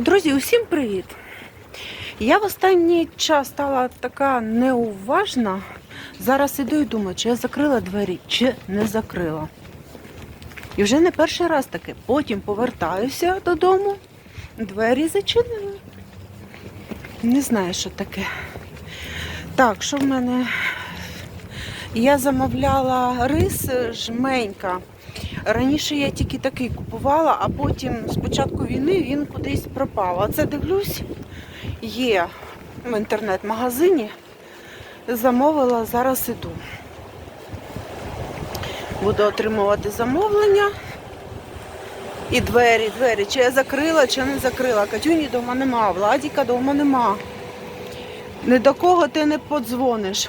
Друзі, усім привіт! Я в останній час стала така неуважна. Зараз іду і думаю, чи я закрила двері, чи не закрила. І вже не перший раз таке. Потім повертаюся додому, двері зачинили. Не знаю, що таке. Так, що в мене? Я замовляла рис жменька. Раніше я тільки такий купувала, а потім з початку війни він кудись пропав. А це дивлюсь, є в інтернет-магазині. Замовила, зараз іду. Буду отримувати замовлення. І двері, двері. Чи я закрила, чи не закрила. Катюні вдома нема, Владіка вдома нема. Ні до кого ти не подзвониш.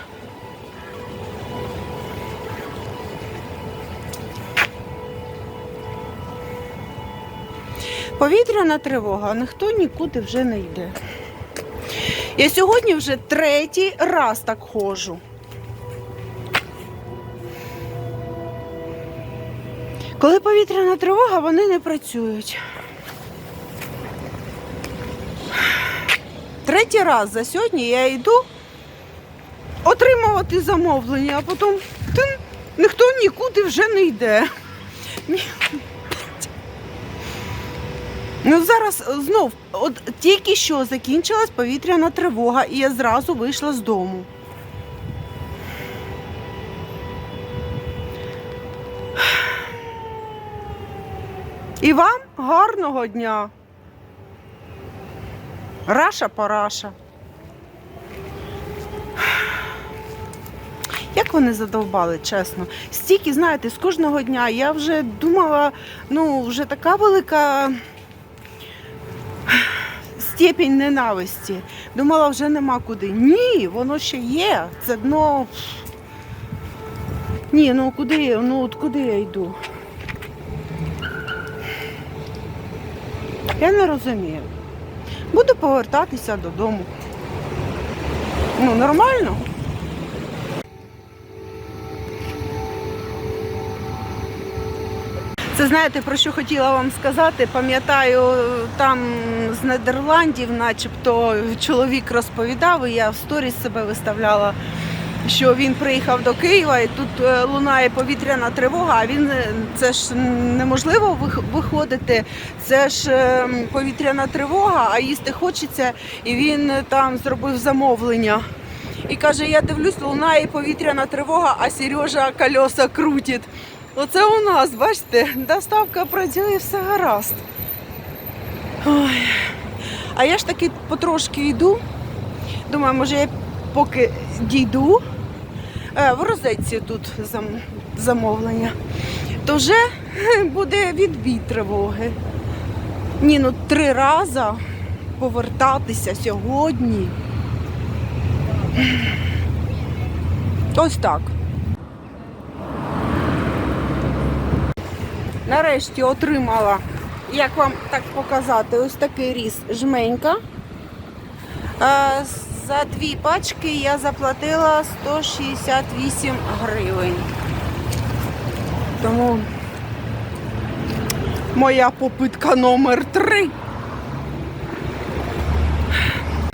Повітряна тривога, ніхто нікуди вже не йде. Я сьогодні вже третій раз так ходжу. Коли повітряна тривога, вони не працюють. Третій раз за сьогодні я йду отримувати замовлення, а потім тин, ніхто нікуди вже не йде. Ну зараз знов, от тільки що закінчилась повітряна тривога, і я зразу вийшла з дому. І вам гарного дня. Раша параша. Як вони задовбали, чесно. Стільки, знаєте, з кожного дня я вже думала, ну, вже така велика степінь ненависті. Думала, вже нема куди. Ні, воно ще є. Це дно. Ні, ну куди, ну от куди я йду? Я не розумію. Буду повертатися додому. Ну, нормально. Це знаєте, про що хотіла вам сказати. Пам'ятаю, там з Нідерландів, начебто, чоловік розповідав, і я в сторіс себе виставляла, що він приїхав до Києва і тут е, лунає повітряна тривога, а він е, це ж неможливо виходити. Це ж е, повітряна тривога, а їсти хочеться, і він там зробив замовлення. І каже: я дивлюсь, лунає повітряна тривога, а Сережа колеса крутить. Оце у нас, бачите, доставка працює, все гаразд. Ой. А я ж таки потрошки йду. Думаю, може я поки дійду. Е, В розетці тут замовлення. То вже буде відбій тривоги. Ні, ну три рази повертатися сьогодні. Ось так. Нарешті отримала, як вам так показати, ось такий ріс жменька. За дві пачки я заплатила 168 гривень. Тому моя попитка номер три.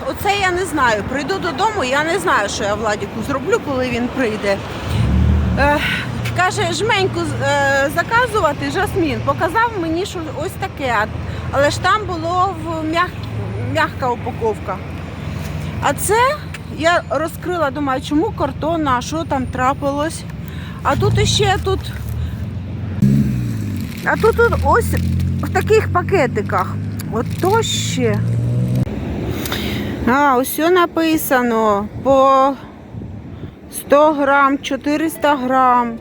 Оце я не знаю. Прийду додому, я не знаю, що я Владіку зроблю, коли він прийде. Каже, жменьку е, заказувати, Жасмін, показав мені, що ось таке, але ж там було в м'як, м'яка упаковка. А це я розкрила, думаю, чому картонна, а що там трапилось. А тут іще тут. А тут, ось в таких пакетиках. Ото ще. А, ось написано по 100 грам, 400 грам.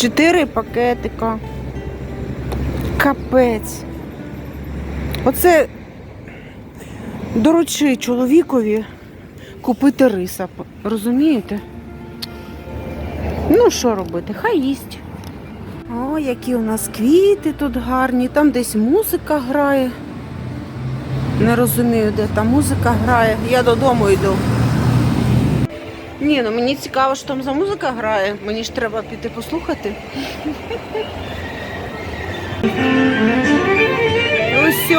Чотири пакетика. Капець. Оце доручи чоловікові купити риса. Розумієте? Ну, що робити? Хай їсть. О, які у нас квіти тут гарні. Там десь музика грає. Не розумію, де та музика грає. Я додому йду. Ні, ну мені цікаво, що там за музика грає. Мені ж треба піти послухати.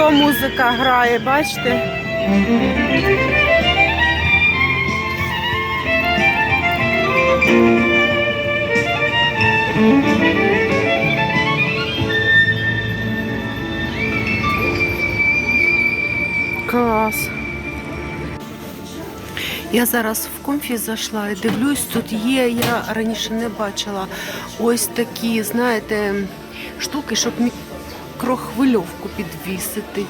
Чудова музика грає, бачите? Клас. Я зараз в комфі зайшла і дивлюсь, тут є, я раніше не бачила ось такі, знаєте, штуки, щоб мікрохвильовку підвісити.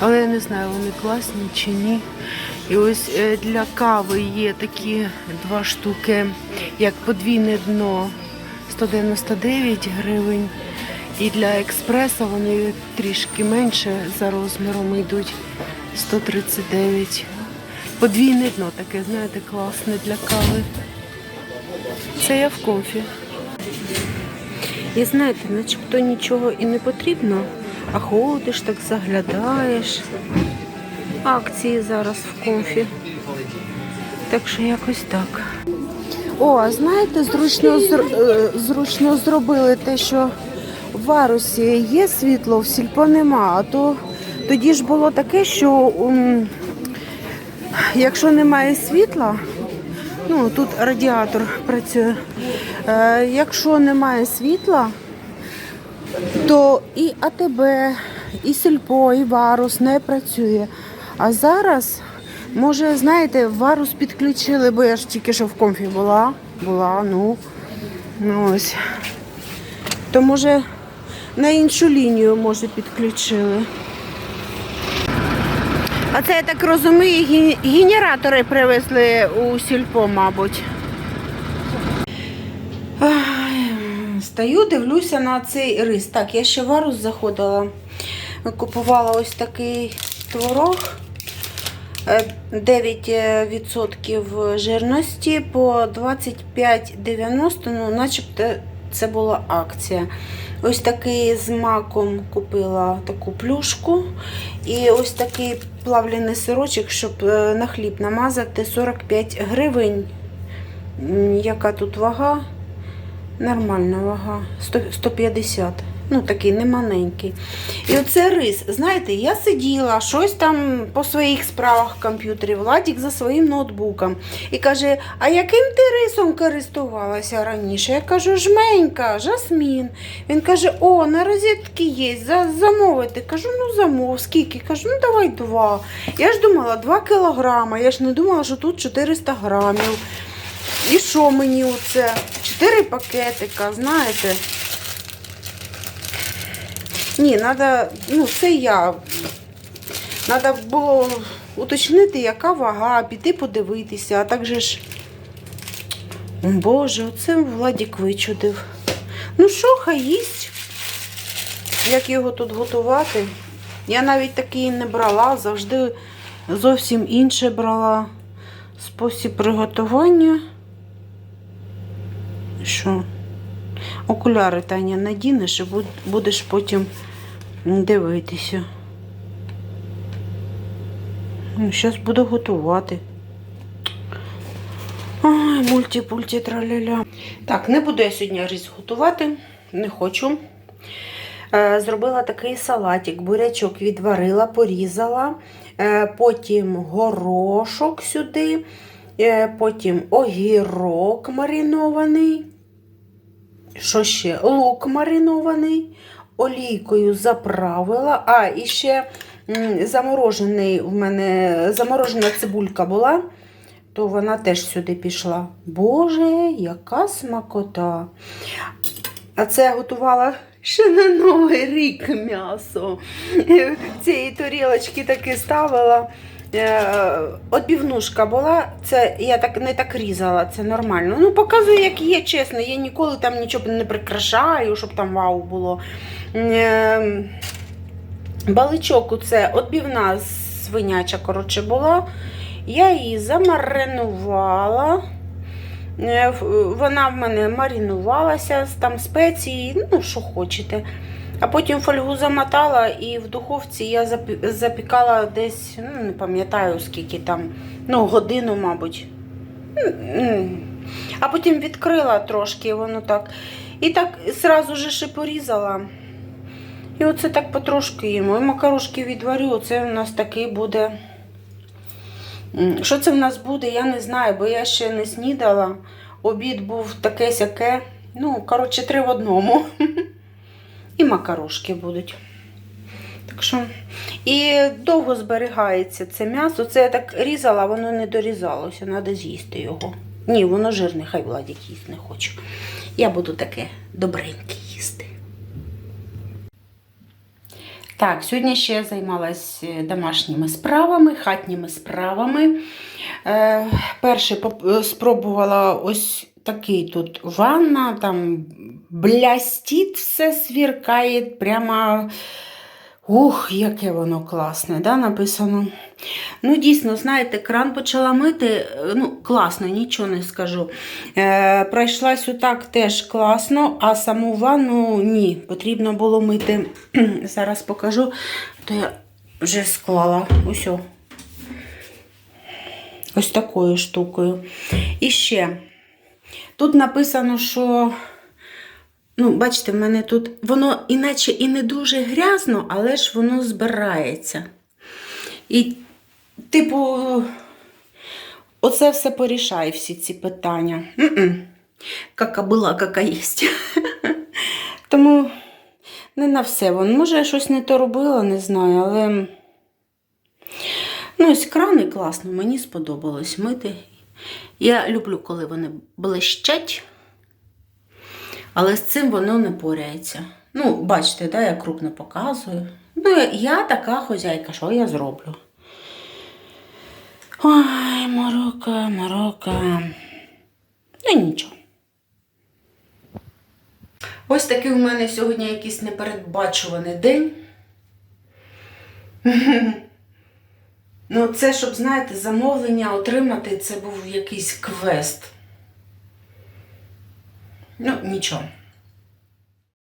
Але я не знаю, вони класні чи ні. І ось е, для кави є такі два штуки, як подвійне дно 199 гривень. І для експреса вони трішки менше за розміром йдуть 139. Подвійне дно таке, знаєте, класне для кави. Це я в комфі. І знаєте, начебто нічого і не потрібно, а ходиш, так заглядаєш. Акції зараз в комфі. Так що якось так. О, а знаєте, зручно, зр- е, зручно зробили те, що в варусі є світло, в сільпо нема. А то тоді ж було таке, що якщо немає світла, ну тут радіатор працює. Е, якщо немає світла, то і АТБ, і Сільпо, і Варус не працює. А зараз, може, знаєте, Варус підключили, бо я ж тільки що в комфі була. Була, ну. ну ось. То може на іншу лінію може підключили. А це, я так розумію, генератори привезли у сільпо, мабуть. Ай, Стою, дивлюся на цей рис. Так, я ще в заходила. Купувала ось такий творог. Е, 9% жирності по 25,90, ну, начебто це була акція. Ось такий з маком купила таку плюшку. І ось такий плавлений сирочок, щоб е, на хліб намазати 45 гривень. Яка тут вага? Нормальна вага. 100 150. Ну, такий не маленький. І оце рис. Знаєте, я сиділа, щось там по своїх справах в комп'ютері, Владік за своїм ноутбуком. І каже: А яким ти рисом користувалася раніше? Я кажу, жменька, жасмін. Він каже: О, на розетки є, замовити. Кажу, ну замов, скільки? Кажу, ну давай два. Я ж думала, 2 кілограма. Я ж не думала, що тут 400 грамів. І що мені оце? Чотири пакетика, знаєте. Ні, треба, ну це я. Треба було уточнити, яка вага, піти подивитися, а так же ж. Боже, оце Владік вичудив. Ну що, хай їсть. Як його тут готувати? Я навіть такий не брала, завжди зовсім інше брала спосіб приготування. Що? Окуляри Таня надінеш і будеш потім дивитися. Зараз буду готувати. Ой, мульті-пульті траля-ля. Так, не буду я сьогодні рис готувати, не хочу. Е, Зробила такий салатик, бурячок відварила, порізала, е, потім горошок сюди, е, потім огірок маринований. Що ще? Лук маринований, олійкою заправила. А, і ще заморожений в мене заморожена цибулька була, то вона теж сюди пішла. Боже, яка смакота! А це я готувала ще на Новий рік м'ясо. Цієї тарілочки таки ставила. Е, Отбівнушка була, це я так не так різала, це нормально. Ну, показую, як є, чесно. Я ніколи там нічого не прикрашаю, щоб там вау було. Е, Баличок це отбівна свиняча, коротше, була. Я її замаринувала. Е, Вона в мене маринувалася, там спеції, ну, що хочете. А потім фольгу замотала і в духовці я запікала десь, ну, не пам'ятаю скільки там, ну, годину, мабуть. А потім відкрила трошки, воно так. І так зразу же ще порізала. І оце так потрошки їмо. І макарошки відварю, оце у нас такий буде. Що це в нас буде, я не знаю, бо я ще не снідала. Обід був таке сяке. Ну, коротше, три в одному. І макарошки будуть. Так що. І довго зберігається це м'ясо. Це я так різала, воно не дорізалося, треба з'їсти його. Ні, воно жирне, хай Владик їсть не хоче. Я буду таке добреньке їсти. Так, сьогодні ще я займалась е, домашніми справами, хатніми справами. Е, перше е, спробувала ось такий тут ванна, там блястіть все свіркає, прямо. Ух, яке воно класне, да, написано. Ну, дійсно, знаєте, кран почала мити, е, ну, класно, нічого не скажу. Е, пройшлась отак теж класно, а саму ванну ні, потрібно було мити. Зараз покажу, то я вже склала усьо. Ось такою штукою. І ще. Тут написано, що Ну, бачите, в мене тут воно іначе і не дуже грязно, але ж воно збирається. І, типу, оце все порішає всі ці питання. Кака була, кака єсть. Тому не на все. Вон, може, я щось не то робила, не знаю, але. Ну, ось крани класно, мені сподобалось мити. Я люблю, коли вони блищать. Але з цим воно не поряється. Ну, бачите, да, я крупно показую. Ну, я така хозяйка, що я зроблю? Ой, морока, морока. Ну, нічого. Ось такий у мене сьогодні якийсь непередбачуваний день. Ну, це, щоб, знаєте, замовлення отримати, це був якийсь квест. Ну, нічого.